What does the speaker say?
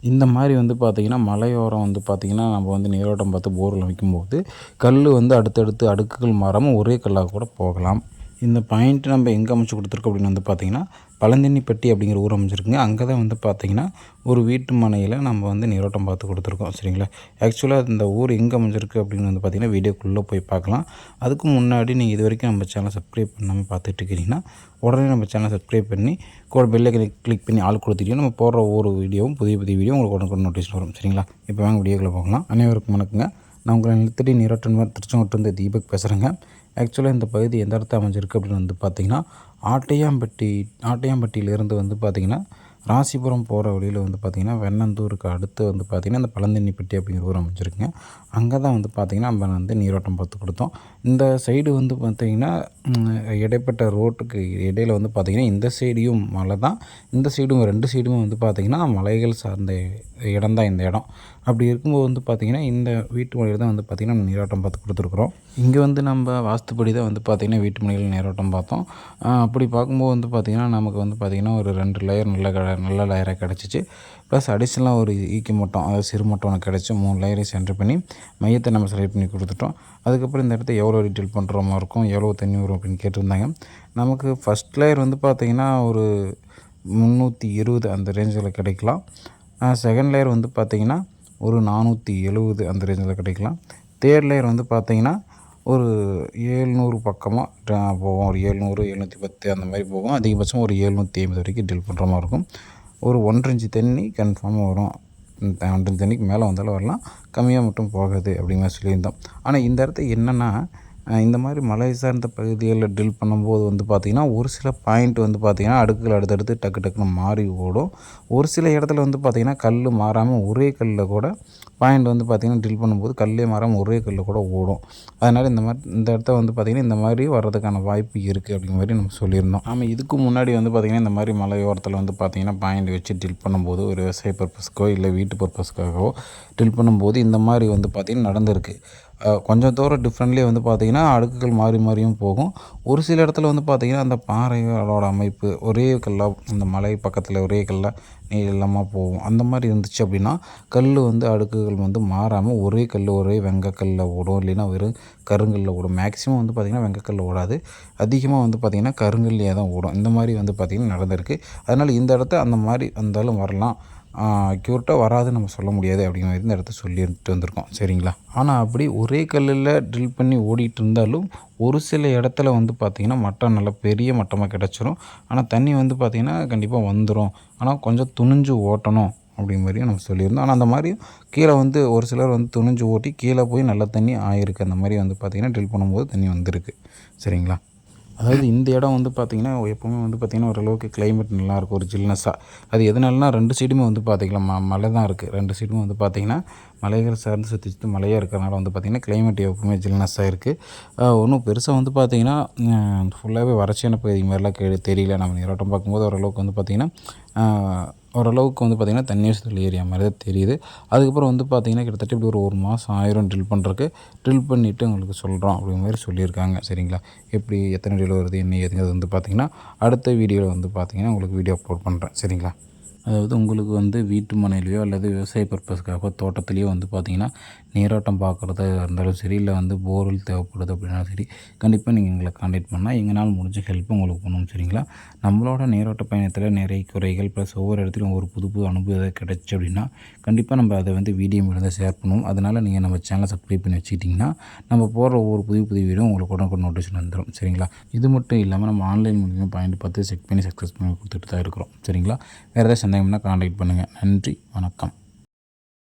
இந்த மாதிரி வந்து பார்த்திங்கன்னா மலையோரம் வந்து பார்த்திங்கன்னா நம்ம வந்து நீரோட்டம் பார்த்து போரில் வைக்கும்போது கல் வந்து அடுத்தடுத்து அடுக்குகள் மாறாமல் ஒரே கல்லாக கூட போகலாம். இந்த பாயிண்ட் நம்ம எங்கே அமைச்சு கொடுத்துருக்கோம் அப்படின்னு வந்து பார்த்திங்கன்னா பழந்தண்ணிப்பட்டி அப்படிங்கிற ஊர் அமைஞ்சிருக்குங்க. அங்கே தான் வந்து பார்த்திங்கன்னா ஒரு வீட்டு மனையில் நம்ம வந்து நீரோட்டம் பார்த்து கொடுத்துருக்கோம். சரிங்களா? ஆக்சுவலாக இந்த ஊர் எங்கே அமைஞ்சிருக்கு அப்படின்னு வந்து பார்த்திங்கன்னா வீடியோக்குள்ளே போய் பார்க்கலாம். அதுக்கு முன்னாடி நீங்கள் இது வரைக்கும் நம்ம சேனல் சப்ஸ்கிரைப் பண்ணாமல் பார்த்துட்டு இருக்கிறீங்கன்னா உடனே நம்ம சேனல் சப்ஸ்கிரைப் பண்ணி கூட பெல்லை கிளிக் பண்ணி ஆள் கொடுத்துட்டீங்கன்னா நம்ம போடுற ஒவ்வொரு வீடியோவும் புதிய புதிய வீடியோ உங்களுக்கு உடனே நோட்டீஸ் வரும். சரிங்களா? இப்போ வாங்க வீடியோக்குள்ளே போகலாம். அனைவருக்கும் வணக்கங்க. நான் உங்களை நிலத்தடி நீரோட்டம் திருச்செங்கோட்டிலிருந்து தீபக் பேசுகிறேங்க ஆக்சுவலாக இந்த பகுதி எந்த இடத்துல அமைஞ்சிருக்கு அப்படின்னு வந்து பார்த்திங்கன்னா ஆட்டையாம்பட்டி ஆட்டையாம்பட்டியிலேருந்து வந்து பார்த்திங்கன்னா ராசிபுரம் போகிற வழியில் வந்து பார்த்திங்கன்னா வெண்ணந்தூருக்கு அடுத்து வந்து பார்த்திங்கன்னா இந்த பழந்தண்ணிப்பட்டி அப்படிங்கிற ஊர் அமைச்சிருக்குங்க அங்கே தான் வந்து பார்த்திங்கன்னா நம்ம வந்து நீரோட்டம் பார்த்து கொடுத்தோம் இந்த சைடு வந்து பார்த்திங்கன்னா இடைப்பட்ட ரோட்டுக்கு இடையில் வந்து பார்த்திங்கன்னா இந்த சைடையும் மலை தான் இந்த சைடும் ரெண்டு சைடும் வந்து பார்த்திங்கன்னா மலைகள் சார்ந்த இடம் தான் இந்த இடம் அப்படி இருக்கும்போது வந்து பார்த்திங்கன்னா இந்த வீட்டு மொழியில் தான் வந்து பார்த்திங்கன்னா நம்ம நீரோட்டம் பார்த்து கொடுத்துருக்குறோம் இங்கே வந்து நம்ம வாஸ்துப்படி தான் வந்து பார்த்திங்கன்னா வீட்டு மொழியில் நீரோட்டம் பார்த்தோம் அப்படி பார்க்கும்போது வந்து பார்த்திங்கன்னா நமக்கு வந்து பார்த்திங்கன்னா ஒரு ரெண்டு லேயர் நல்ல நல்ல லேயராக கிடச்சிச்சு. ப்ளஸ் அடிஷ்னலாக ஒரு ஈக்கி மட்டம் அதாவது சிறு மட்டம் ஒன்று கிடச்சி மூணு லேயரையும் சென்டர் பண்ணி மையத்தை நம்ம செலக்ட் பண்ணி கொடுத்துட்டோம். அதுக்கப்புறம் இந்த இடத்த எவ்வளோ டீட்டெயில் பண்ணுற மாதிரி இருக்கும் எவ்வளோ தண்ணி வரும் அப்படின்னு கேட்டிருந்தாங்க. நமக்கு ஃபஸ்ட் லேயர் வந்து பார்த்திங்கன்னா ஒரு முந்நூற்றி இருபது அந்த ரேஞ்சில் கிடைக்கலாம். செகண்ட் லேயர் வந்து பார்த்திங்கன்னா ஒரு நானூற்றி எழுபது அந்த ரேஞ்சில் கிடைக்கலாம். தேர்ட் லேயர் வந்து பார்த்திங்கன்னா ஒரு ஏழ்நூறு பக்கமாக போகும் ஒரு ஏழ்நூறு எழுநூற்றி பத்து அந்த மாதிரி போகும். அதிகபட்சம் ஒரு ஏழ்நூற்றி ஐம்பது வரைக்கும் டீல் பண்ணுற மாதிரி இருக்கும். ஒரு ஒன்றரை இன்ச்சு தண்ணி கன்ஃபார்மாக வரும். ஒன்றரை தண்ணிக்கு மேலே வந்தாலும் வரலாம். கம்மியாக மட்டும் போகாது அப்படிங்கிற சொல்லியிருந்தோம். ஆனால் இந்த இடத்த என்னென்னா இந்த மாதிரி மலை சார்ந்த பகுதிகளில் ட்ரில் பண்ணும்போது வந்து பார்த்திங்கன்னா ஒரு சில பாயிண்ட் வந்து பார்த்திங்கன்னா அடுக்குகள் அடுத்தடுத்து டக்கு டக்குன்னு மாறி ஓடும். ஒரு சில இடத்துல வந்து பார்த்திங்கன்னா கல் மாறாமல் ஒரே கல்லில் கூட பாயிண்ட் வந்து பார்த்திங்கன்னா ட்ரில் பண்ணும்போது கல்லே மாறாமல் ஒரே கல்லில் கூட ஓடும். அதனால் இந்த மாதிரி இந்த இடத்த வந்து பார்த்திங்கன்னா இந்த மாதிரி வர்றதுக்கான வாய்ப்பு இருக்குது அப்படிங்கிற மாதிரி நம்ம சொல்லியிருந்தோம். ஆமாம் இதுக்கு முன்னாடி வந்து பார்த்திங்கன்னா இந்த மாதிரி மலையோரத்தில் வந்து பார்த்திங்கன்னா பாயிண்ட் வச்சு ட்ரில் பண்ணும்போது ஒரு விவசாய பர்பஸ்க்கோ இல்லை வீட்டு பர்பஸ்க்காகவோ ட்ரில் பண்ணும்போது இந்த மாதிரி வந்து பார்த்திங்கன்னா நடந்திருக்கு. கொஞ்சம் தூரம் டிஃப்ரெண்ட்லேயே வந்து பார்த்திங்கன்னா அடுக்குகள் மாறி மாறியும் போகும். ஒரு சில இடத்துல வந்து பார்த்திங்கன்னா அந்த பாறைகளோட அமைப்பு ஒரே கல்லாக அந்த மலை பக்கத்தில் ஒரே கல்லாக நீளமாக போகும். அந்த மாதிரி இருந்துச்சு அப்படின்னா கல் வந்து அடுக்குகள் வந்து மாறாமல் ஒரே கல் ஒரே வெங்கக்கல்லில் ஓடும். இல்லைன்னா வெறும் கருங்கல்லில் ஓடும். மேக்ஸிமம் வந்து பார்த்திங்கன்னா வெங்கக்கல்லில் ஓடாது. அதிகமாக வந்து பார்த்திங்கன்னா கருங்கல்லையே தான் ஓடும். இந்த மாதிரி வந்து பார்த்திங்கன்னா நடந்திருக்கு. அதனால் இந்த இடத்த அந்த மாதிரி வந்தாலும் வரலாம். அக்யூரட்டாக வராதுன்னு நம்ம சொல்ல முடியாது அப்படிங்கிற மாதிரி இந்த இடத்த சொல்லிட்டு வந்திருக்கோம். சரிங்களா? ஆனால் அப்படி ஒரே கல்லில் ட்ரில் பண்ணி ஓடிட்டு இருந்தாலும் ஒரு சில இடத்துல வந்து பார்த்திங்கன்னா மட்டம் நல்லா பெரிய மட்டமாக கிடச்சிரும். ஆனால் தண்ணி வந்து பார்த்திங்கன்னா கண்டிப்பாக வந்துடும் ஆனால் கொஞ்சம் துணிஞ்சு ஓட்டணும் அப்படிங்கிற மாதிரியும் நம்ம சொல்லியிருந்தோம். ஆனால் அந்த மாதிரி கீழே வந்து ஒரு சிலர் வந்து துணிஞ்சு ஓட்டி கீழே போய் நல்ல தண்ணி ஆயிருக்கு. அந்த மாதிரி வந்து பார்த்திங்கன்னா ட்ரில் பண்ணும்போது தண்ணி வந்திருக்கு. சரிங்களா? அதாவது இந்த இடம் வந்து பார்த்திங்கன்னா எப்போவுமே வந்து பார்த்திங்கன்னா ஓரளவுக்கு கிளைமேட் நல்லாயிருக்கும் ஒரு ஜில்னஸாக அது எதனாலனா ரெண்டு சைடுமே வந்து பார்த்திங்கன்னா ம மலை தான் இருக்குது ரெண்டு சைடும் வந்து பார்த்திங்கன்னா மலைகள் சார்ந்து சுற்றி சுற்றி மலையாக இருக்கிறனால வந்து பார்த்திங்கன்னா கிளைமேட் எப்பவுமே ஜில்னஸாக இருக்குது ஒன்றும் பெருசாக வந்து பார்த்திங்கன்னா ஃபுல்லாகவே வறட்சியான பகுதி மாதிரிலாம் கே தெரியல. நம்ம நீரோட்டம் பார்க்கும்போது ஓரளவுக்கு வந்து பார்த்திங்கன்னா ஓரளவுக்கு வந்து பார்த்திங்கன்னா தண்ணி வசதி ஏரியா மாதிரி தான் தெரியுது. அதுக்கப்புறம் வந்து பார்த்திங்கன்னா கிட்டத்தட்ட இப்படி ஒரு ஒரு மாதம் ஆயிரம் ட்ரில் பண்ணுறக்கு ட்ரில் பண்ணிவிட்டு உங்களுக்கு சொல்கிறோம் அப்படிங்கிற மாதிரி சொல்லியிருக்காங்க. சரிங்களா? எப்படி எத்தனை ட்ரில் வருது என்ன ஏதுங்கிறது வந்து பார்த்திங்கன்னா அடுத்த வீடியோவில் வந்து பார்த்திங்கன்னா உங்களுக்கு வீடியோ அப்லோட் பண்ணுறேன் சரிங்களா? அதாவது உங்களுக்கு வந்து வீட்டு மனையிலையோ அல்லது விவசாய பர்பஸ்க்காக தோட்டத்துலேயோ வந்து பார்த்திங்கன்னா நீரோட்டம் பார்க்குறதா இருந்தாலும் சரி இல்லை வந்து போர்வெல் தேவைப்படுது அப்படின்னாலும் சரி கண்டிப்பாக நீங்கள் எங்களை காண்டாக்ட் பண்ணால் எங்களால் முடிஞ்ச ஹெல்ப் உங்களுக்கு பண்ணணும் சரிங்களா? நம்மளோட நீரோட்ட பயணத்தில் நிறைய குறைகள் ப்ளஸ் ஒவ்வொரு இடத்துலையும் ஒரு புது புது அனுபவம் கிடச்சி அப்படின்னா கண்டிப்பாக நம்ம அதை வந்து வீடியோ மூலம் ஷேர் பண்ணுவோம். அதனால் நீங்கள் நம்ம சேனலை சப்ஸ்கிரைப் பண்ணி வச்சுக்கிட்டிங்கன்னா நம்ம போடுற ஒவ்வொரு புதிய புதிய வீடியோ உங்களுக்கு உடனுக்கு நோட்டிஃபிகேஷன் வந்துடும் சரிங்களா? இது மட்டும் இல்லாமல் நம்ம ஆன்லைன் மூலியமாக பாயிண்ட் பார்த்து செக் பண்ணி சக்ஸஸ் பண்ணி கொடுத்துட்டு தான் இருக்கிறோம் சரிங்களா? வேறு ஏதாவது சந்தேகம்னா காண்டாக்ட் பண்ணுங்கள் நன்றி வணக்கம்.